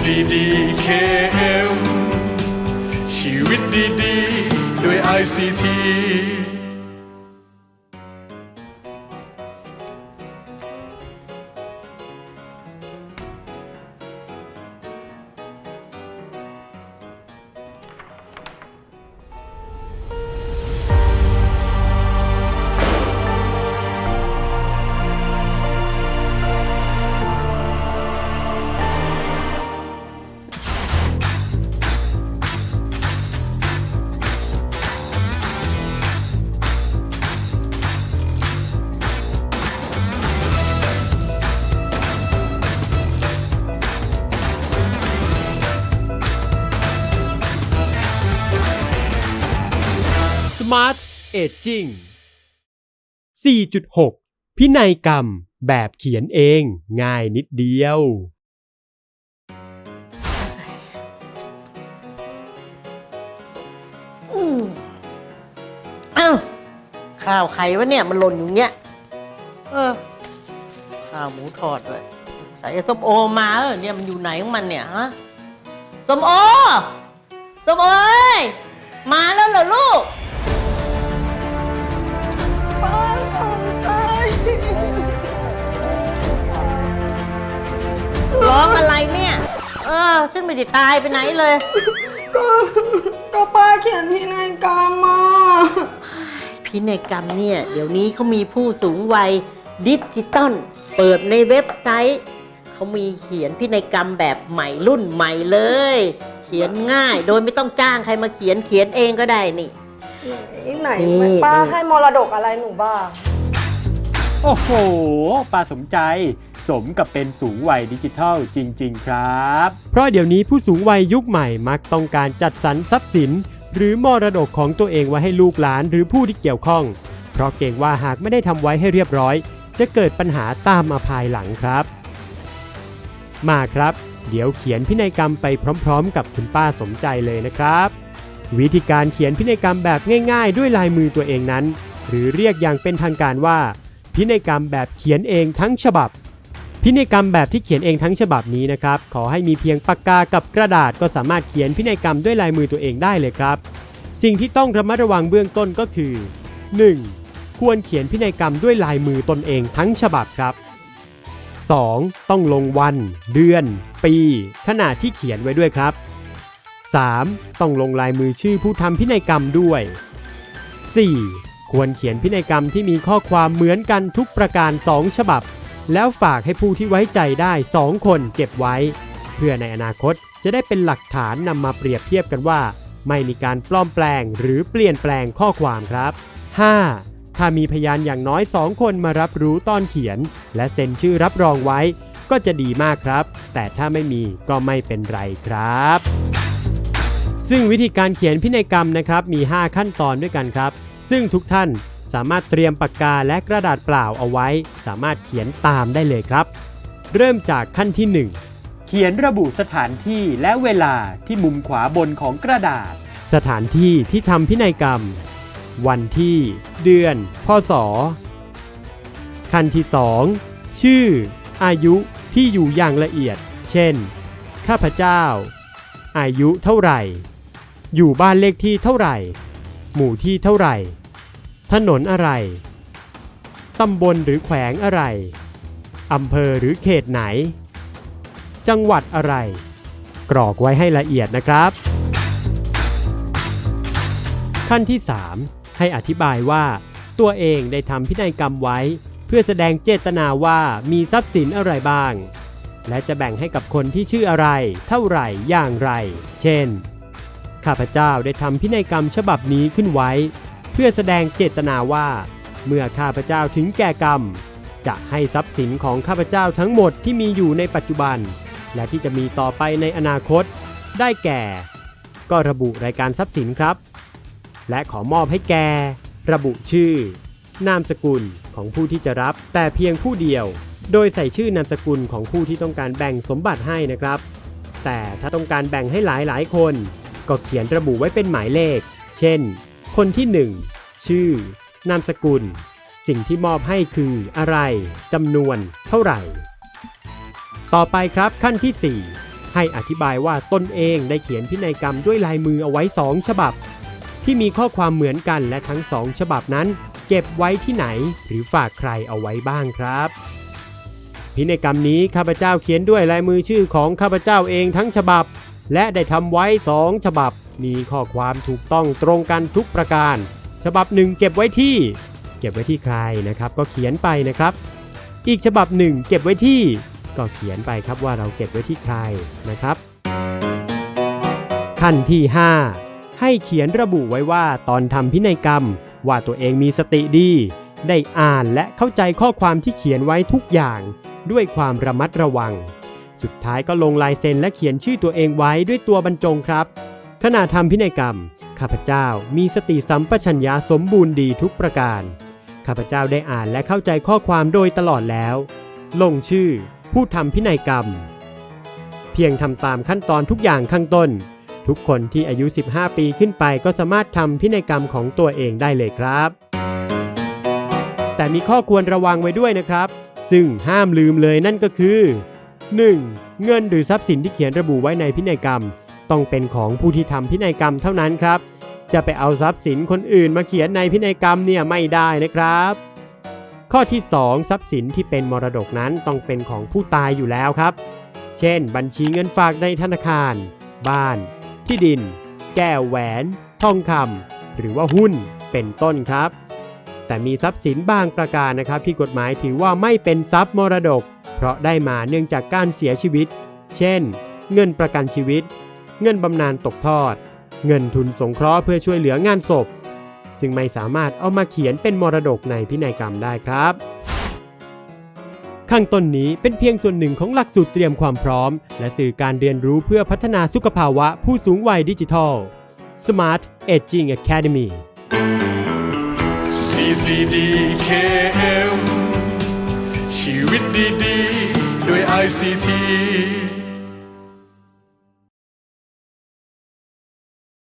C D K M ชีวิตดีๆ ด้วย ICT มาร์ทเอจจิ้ง4.6 พินัยกรรมแบบเขียนเองง่ายนิดเดียว อืมอ้าวข้าวไข่วะเนี่ยมันหล่นอยู่เงี้ย เออ ข้าวหมูทอดด้วยใส่ส้มโอมาเออเนี่ยมันอยู่ไหนของมันเนี่ยฮะส้มโอส้มโอเอ้ยมาแล้วเหรอลูก ฉันไม่ได้ตายไปไหนเลย ก็ก็ป้าเขียนพินัยกรรมมาพินัยกรรมเนี่ย เดี๋ยวนี้เขามีผู้สูงวัยดิจิตอลเปิดในเว็บไซต์ เขามีเขียนพินัยกรรมแบบใหม่รุ่นใหม่เลย เขียนง่ายโดยไม่ต้องจ้างใครมาเขียนเขียนเองก็ได้นี่ไหนนี่ป้าให้มรดกอะไรหนูบ้าง โอ้โห ป้าสมใจ สมกับเป็นสูงวัยดิจิทัลจริง ๆ ครับ เพราะเดี๋ยวนี้ผู้สูงวัยยุคใหม่มักต้องการจัดสรรทรัพย์สิน หรือมรดกของตัวเองไว้ให้ลูกหลานหรือผู้ที่เกี่ยวข้อง เพราะเกรงว่าหากไม่ได้ทำไว้ให้เรียบร้อย จะเกิดปัญหาตามมาภายหลังครับ มาครับ เดี๋ยวเขียนพินัยกรรมไปพร้อม ๆ กับคุณป้าสมใจเลยนะครับ วิธีการเขียนพินัยกรรมแบบง่าย ๆ ด้วยลายมือตัวเองนั้น หรือเรียกอย่างเป็นทางการว่า พินัยกรรมแบบเขียนเองทั้งฉบับ พินัยกรรมแบบที่เขียนเองทั้งฉบับนี้นะครับ ขอให้มีเพียงปากกากับกระดาษก็สามารถเขียนพินัยกรรมด้วยลายมือตัวเองได้เลยครับ สิ่งที่ต้องระมัดระวังเบื้องต้นก็คือ 1. ควรเขียนพินัยกรรมด้วยลายมือตนเองทั้งฉบับครับ 2. ต้องลงวัน เดือน ปีขณะที่เขียนไว้ด้วยครับ 3. ต้องลงลายมือชื่อผู้ทำพินัยกรรมด้วย 4. ควรเขียนพินัยกรรมที่มีข้อความเหมือนกันทุกประการ 2 ฉบับ แล้วฝากให้ผู้ที่ไว้ใจได้ 2 คนเก็บไว้ เพื่อในอนาคตจะได้เป็นหลักฐานนำมาเปรียบเทียบกันว่า ไม่มีการปลอมแปลงหรือเปลี่ยนแปลงข้อความครับ 5. ถ้ามีพยานอย่างน้อย 2 คนมารับรู้ตอนเขียน และเซ็นชื่อรับรองไว้ ก็จะดีมากครับ แต่ถ้าไม่มีก็ไม่เป็นไรครับ ซึ่งวิธีการเขียนพินัยกรรมนะครับมี 5 ขั้นตอนด้วยกันครับ ซึ่งทุกท่าน สามารถเตรียมปากกาและกระดาษเปล่าเอาไว้ สามารถเขียนตามได้เลยครับ เริ่มจากขั้นที่ 1 เขียนระบุสถานที่และเวลาที่มุมขวาบนของกระดาษ สถานที่ที่ทำพินัยกรรม วันที่ เดือน พศ ขั้นที่ 2 ชื่อ อายุที่อยู่อย่างละเอียด เช่น ข้าพเจ้า อายุเท่าไหร่ อยู่บ้านเลขที่เท่าไหร่ หมู่ที่เท่าไหร่ ถนนอะไร ตำบลหรือแขวงอะไร อำเภอหรือเขตไหน จังหวัดอะไร กรอกไว้ให้ละเอียดนะครับ ขั้นที่ 3 ให้อธิบายว่า ตัวเองได้ทำพินัยกรรมไว้ เพื่อแสดงเจตนาว่ามีทรัพย์สินอะไรบ้าง และจะแบ่งให้กับคนที่ชื่ออะไร เท่าไหร่อย่างไร เช่น ข้าพเจ้าได้ทำพินัยกรรมฉบับนี้ขึ้นไว้ เพื่อแสดงเจตนาว่า เมื่อข้าพเจ้าถึงแก่กรรม จะให้ทรัพย์สินของข้าพเจ้าทั้งหมดที่มีอยู่ในปัจจุบัน และที่จะมีต่อไปในอนาคต ได้แก่ ก็ระบุรายการทรัพย์สินครับ และขอมอบให้แกระบุชื่อ นามสกุลของผู้ที่จะรับแต่เพียงผู้เดียว โดยใส่ชื่อนามสกุลของผู้ที่ต้องการแบ่งสมบัติให้นะครับ แต่ถ้าต้องการแบ่งให้หลายหลายคน ก็เขียนระบุไว้เป็นหมายเลข เช่น คนที่ 1 ชื่อ นามสกุล สิ่งที่มอบให้คืออะไรจำนวน เท่าไหร่ ต่อไปครับขั้นที่ให้อธิบายว่าตนเองได้เขียนพินัยกรรมด้วยลายมือเอาไว้สองฉบับ ที่มีข้อความเหมือนกันและทั้งสองฉบับนั้น เก็บไว้ที่ไหน หรือฝากใครเอาไว้บ้างครับพินัยกรรมนี้ข้าพเจ้าเขียนด้วยลายมือชื่อของข้าพเจ้าเองทั้งฉบับ และได้ทำไว้สองฉบับมีข้อความถูกต้องตรงกันทุกประการ ฉบับหนึ่งเก็บไว้ที่ เก็บไว้ที่ใครนะครับ ก็เขียนไปนะครับ อีกฉบับหนึ่งเก็บไว้ที่ ก็เขียนไปครับว่าเราเก็บไว้ที่ใครนะครับ ขั้นที่ 5 ให้เขียนระบุไว้ว่าตอนทำพินัยกรรม ว่าตัวเองมีสติดี ได้อ่านและเข้าใจข้อความที่เขียนไว้ทุกอย่าง ด้วยความระมัดระวัง สุดท้ายก็ลงลายเซ็นและเขียนชื่อตัวเองไว้ด้วยตัวบรรจงครับ ขณะทำพินัยกรรม ข้าพเจ้ามีสติสัมปชัญญะสมบูรณ์ดีทุกประการ ข้าพเจ้าได้อ่านและเข้าใจข้อความโดยตลอดแล้ว ลงชื่อ ผู้ทำพินัยกรรม เพียงทำตามขั้นตอนทุกอย่างข้างต้น ทุกคนที่อายุ 15 ปีขึ้นไปก็สามารถทำพินัยกรรมของตัวเองได้เลยครับ แต่มีข้อควรระวังไว้ด้วยนะครับ ซึ่งห้ามลืมเลยนั่นก็คือ 1. เงินหรือทรัพย์สินที่เขียนระบุไว้ในพินัยกรรม ต้องเป็นของผู้ที่ทำพินัยกรรมเท่านั้นครับ จะไปเอาทรัพย์สินคนอื่นมาเขียนในพินัยกรรมเนี่ยไม่ได้นะครับ ข้อที่ 2 ทรัพย์สินที่เป็นมรดกนั้นต้องเป็นของผู้ตายอยู่แล้วครับ เช่น บัญชีเงินฝากในธนาคาร บ้าน ที่ดิน แก้วแหวน ทองคำหรือว่าหุ้นเป็นต้นครับ แต่มีทรัพย์สินบางประการนะครับ ที่กฎหมายถือว่าไม่เป็นทรัพย์มรดก เพราะได้มาเนื่องจากการเสียชีวิต เช่น เงินประกันชีวิต เงินบำนาญตกทอด เงินทุนสงเคราะห์เพื่อช่วยเหลืองานศพ ซึ่งไม่สามารถเอามาเขียนเป็นมรดกในพินัยกรรมได้ครับข้างต้นนี้เป็นเพียงส่วนหนึ่งของหลักสูตรเตรียมความพร้อม และสื่อการเรียนรู้เพื่อพัฒนาสุขภาวะผู้สูงวัยดิจิทัล Smart Aging Academy CCD KM ชีวิตดีๆ ด้วย ICT